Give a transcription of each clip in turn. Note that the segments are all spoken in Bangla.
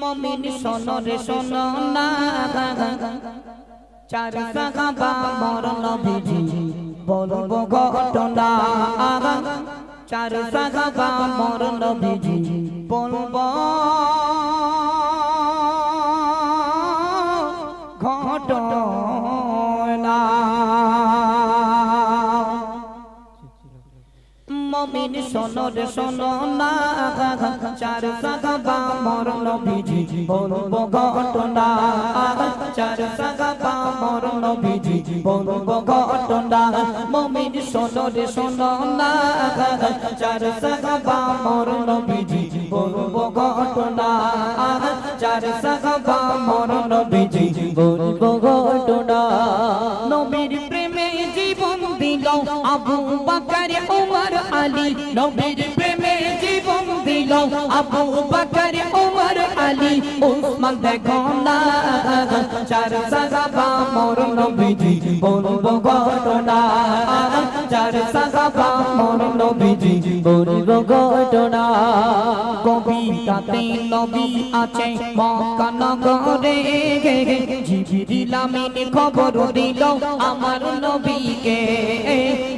মমিন সনরে শোন না। চার সাহাবা মর নবীজি বলব ঘটনা। চার সাহাবা মরণ নবীজি বলব মমিন শোনো না। চার সাগাবা মর নবীজি বলব ঘটনা। চার সাগাবা মর নবীজি বলব ঘটনা। মমিন শোনো না। চার সাগাবা মর নবীজি বলব ঘটনা। চার সাগাবা মর নবীজি বলব ঘটনা। নবীর প্রেমে আবু বকর ওমর আলী নবীর দিল আবু বকর ওমর আলী, উসমান দেখো না, চার সাহাবা মোর নবীজি, বলব ঘটনা। চার সাহাবা মোর নবীজি, বলব ঘটনা। কবিতাতে নবী আছে মক্কা নগরে। জিবিরিল খবর দিল আমার নবীকে।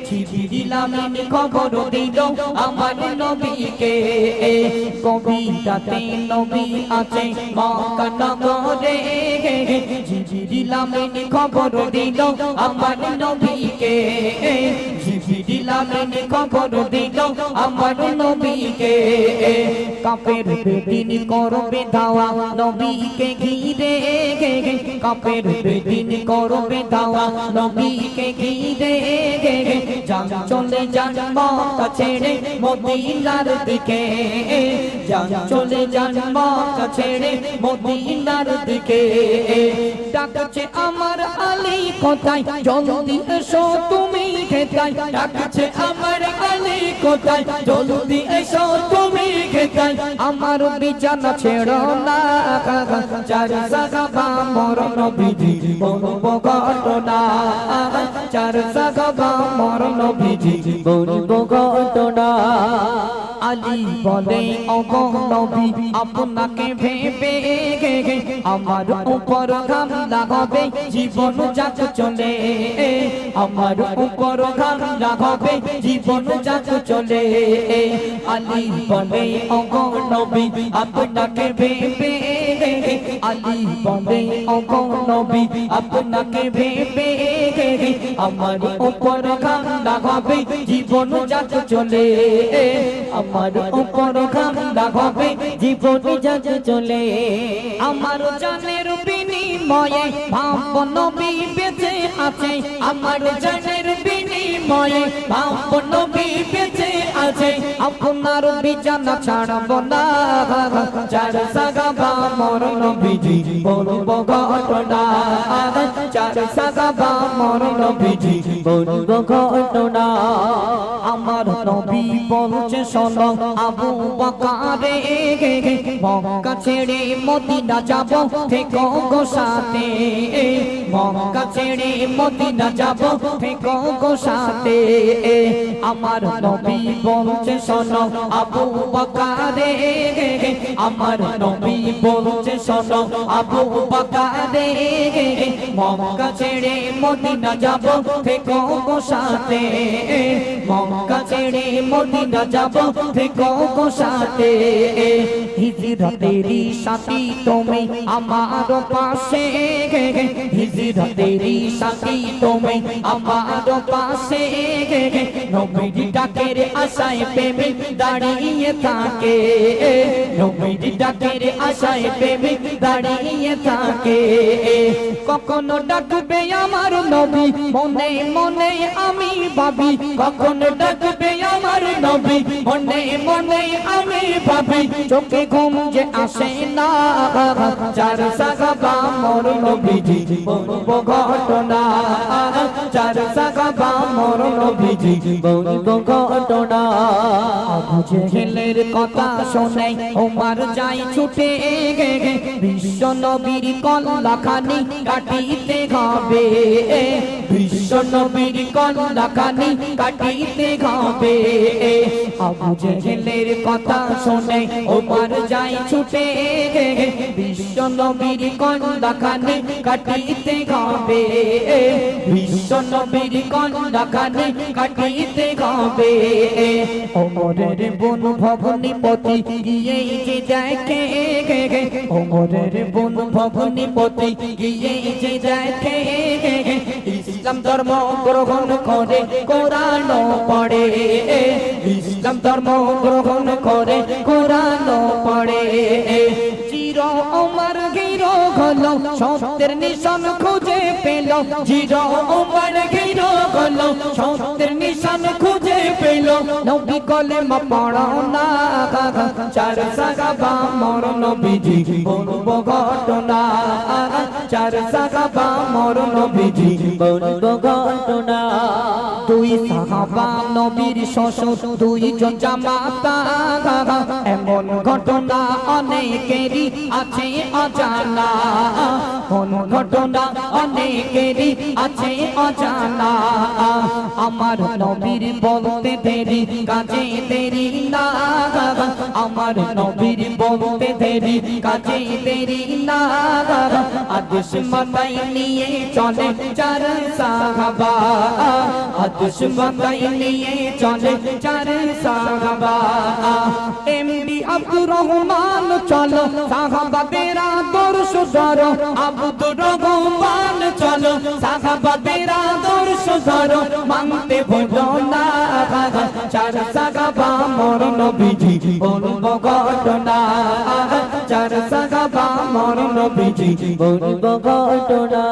জিবিরিল খবর দিল আমার নবীকে। কবিতাতে নবী আছে মক্কা নগরে হে আমিন খবর দিল আমার নবীকে। জিবিরিল আমিন খবর দিল আমার নবীকে। কাপের বেদিন করবে দাওয়া নবীকে ঘিরে কাপের বেদিন করবে দাওয়া নবীকে ঘিরে যান চলে যান মক্কা ছেড়ে মদিনার দিকে। যান চলে যান মক্কা ছেড়ে মদিনার দিকে। ডাকছে আমার আলী কোথায়, জলদি এসো তুমি। খেতাই ডাকছে আমার আলী কোথায়? জলদি এসো, তুমি খেতাই আমার বিছানা ছেড়ো না চার সাগাবা মর নবীজি বলব ঘটনা। চার সাগাবা মর নবীজি বলব ঘটনা। আলী বলে নবী, আপনাকে ভেবে আমার উপর হামলা হবে জীবন যাক চলে। আমার উপর হামলা হবে জীবন যাক চলে। আলী বলে নবী, আপনাকে ভেবে আলী বলে নবী, আপনাকে ভেবে আমার উপর ঘাম লাগাবে জীবন যাক চলে। আমার উপর ঘাম লাগাবে জীবন যাক চলে। আমার জানের বিনিময়ে ভাব নবী বেঁচে আছে। আমার জানের বিনিময়ে ভাব নবী বেঁচে আছে। আপনার বিছানা ছাড়ব না। চার সাগাবা মর নবীজি বলব ঘটনা। চার সাগাবা মর নবীজি বলব ঘটনা। আমার নবী বলছে, শোনো, আবু বকারে মক্কা ছেড়ে মদিনা যাব। থেকো গো সাথে। মক্কা ছেড়ে মদিনা যাব। থেকো গো সাথে। আমার নবী বলছে, শোনো, আবু বকারে। আমার নবী বলছে, শোনো, আবু বকারে। মক্কা ছেড়ে মদিনা যাব, থেকো গো সাথে মক্কা ছেড়ে মদিনা যাব, থেকো গো সাথে হিজরতেরি সাথী তুমি আমার পাশে। হিজরতেরি সাথী তুমি আমার পাশে। নবীর ডাকের আশায় প্রেমে দাঁড়িয়ে থাকে নবীর ডাকের আশায় প্রেমে দাঁড়িয়ে থাকে কখনো ডাকবে আমার নবী মনে মনে আমি ভাবি কখনো ডাকবে আমার নবী মনে মনে আমি ভাবি চোখে ঘুম যে আসে না চার সাগাবা মোর নবীজি ঘটনা চার সাগাবা মোর নবীজি বলব ঘটনা আবু জেহেলের কথা শুনে ওমার যাই ছুটে বিশ্ব নবীর কল্লা খানি কাটিতে হবে। বিশ্ব নবীর কন্যা কানি কাটিতে হবে আবু জেহেলের কথা শুনে ওমর যাই ছুটে। বিশ্ব নবীর কন্যা কানি কাটিতে হবে বিশ্ব নবীর কন্যা কানি কাটিতে হবে ওমরের বোন ভবনীপতি গিয়ে যে দেখে। ওমরের বোন ভবনীপতি গিয়ে যে দেখে। ইসলাম ধর্ম গ্রহণ করে কোরআন পড়ে। ইসলাম ধর্ম গ্রহণ করে কোরআন পড়ে। চির অমর গির গল, সত্যের নিশান খুঁজে পেল। চির অমর গির গল, সত্যের নিশান খুঁজে পেল। নবী কলেমা পড়ো না। চার সাগাবা মর নবীজি বলব ঘটনা। চার সাগাবা মর নবীজি বলব ঘটনা। দুই সাহাবা নবীর শ্বশুর দুই দুইজন জামাতা এমন ঘটনা অনেকেরই আছে অজানা। কোন ঘটনা অনেকেরই আছে অজানা। আমার নবীর বলতে দেরি কাজে তেরি না আমার নবীর বলতে তেরি কাজে তেরি না আদেশ মাতাই নিয়ে চলে চার সাহাবা। আদেশ মাতাই নিয়ে চলে চার সাহাবা এমডি আব্দুর রহমান চলো সাহাবাদের আদর্শ ধরো আব্দুর রহমান চলো সাহাবাদের আদর্শ ধরো মানতে ভুলো না চার সাহাবা মর নবীজি বলব ঘটনা চার সাহাবা মর নবীজি বলব ঘটনা